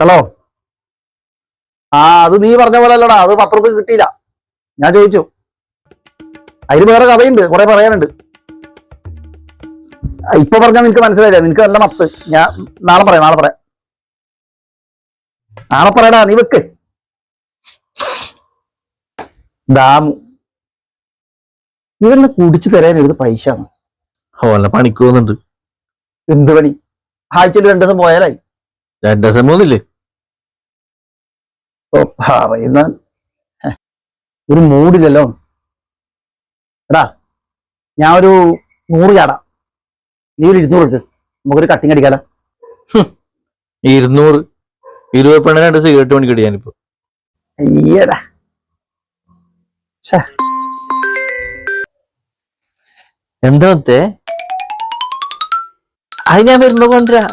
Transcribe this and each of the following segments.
Hello? ആ അത് നീ പറഞ്ഞ പോലെ അല്ലടാ അത് പത്ത് റുപ്യ കിട്ടിയില്ല. ഞാൻ ചോദിച്ചു. അതിന് വേറെ കഥയുണ്ട്. കുറെ പറയാനുണ്ട്. ഇപ്പൊ പറഞ്ഞാൽ നിനക്ക് മനസ്സിലായില്ല? നിനക്ക് നല്ല മത്ത്. ഞാൻ നാളെ പറയാം നാളെ പറയാം. നാളെ പറയടാ നീ വെക്ക്. ദാമു ഇവനെ കുടിച്ചു തരാൻ എടുത്ത് പൈസ ആണ്. ഓല പണിക്ക് പോകുന്നുണ്ട്. എന്ത് പണി? ആഴ്ചയിൽ രണ്ടു ദിവസം പോയാലായി. രണ്ടു ദിവസം മൂന്നില്ലേ ഓ പറയുന്ന ഒരു മൂടില്ലല്ലോ എടാ ഞാൻ ഒരു നൂറ് ചാടാം. നീ ഒരു ഇരുന്നൂറ് എടുക്ക് നമുക്കൊരു കട്ടിങ് അടിക്കാലോ? ഇരുന്നൂറ് ഇരുപത് പെണ്ണ രണ്ട് സിഗരറ്റ് മണിക്ക് അടിയാനിപ്പോ അയ്യടാ. ശ്ശെ, എന്താ മത്തേ അത് ഞാൻ വരുമ്പോ കൊണ്ടുവരാ.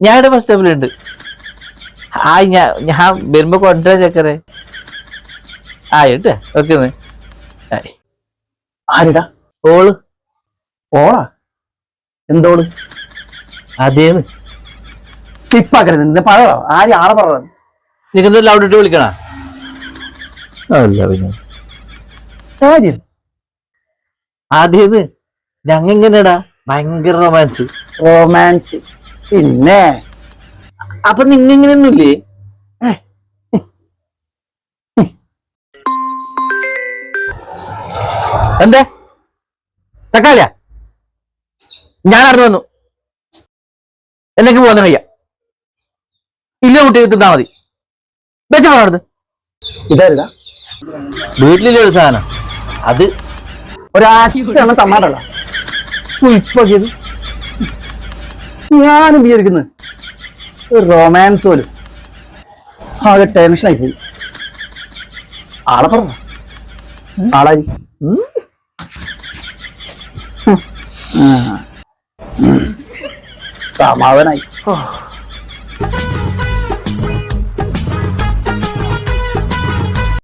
ഞാൻ ഇവിടെ ബസ് സ്റ്റോപ്പിലുണ്ട് ആ ഞാൻ ഞാൻ വരുമ്പോ കൊണ്ടുവരാ ചെക്കറെ. ആ ഇട്ടാ ഓക്കെ ആരിടാ? ഓൾ? ഓളാ? എന്തോൾ? അതേന്ന്. സിപ്പാക്കരുത് നിന്നെ പറയോ ആര് ആളെ പറയണം നിങ്ങക്ക് ലൗഡ് ഇട്ട് വിളിക്കണ? അല്ല പിന്നെ കാര്യം? അതേന്ന്. ഞങ്ങ എങ്ങനെയാടാ ഭയങ്കര റൊമാൻസ് റൊമാൻസ് പിന്നെ അപ്പൊ നിങ്ങ ഇങ്ങനെയൊന്നുമില്ലേ എന്തേ? തക്കാളിയാ? ഞാൻ അറിഞ്ഞു വന്നു. എന്നൊക്കെ പോകുന്ന വയ്യ. ഇല്ല കുട്ടി തിന്നാ മതി. ബസ് പോണത് ഇതാരിടാ? വീട്ടിലില്ല ഒരു സാധനം? അത് ഒരാഴ്ചയാണ് തന്നാടല്ല ഇപ്പൊ ഞാനും വിചാരിക്കുന്നു. ഒരു റൊമാൻസ് പോലും. ആകെ ടെൻഷനായി പോയി. ആളെ പറഞ്ഞു ആളായി. സമാധാനായി.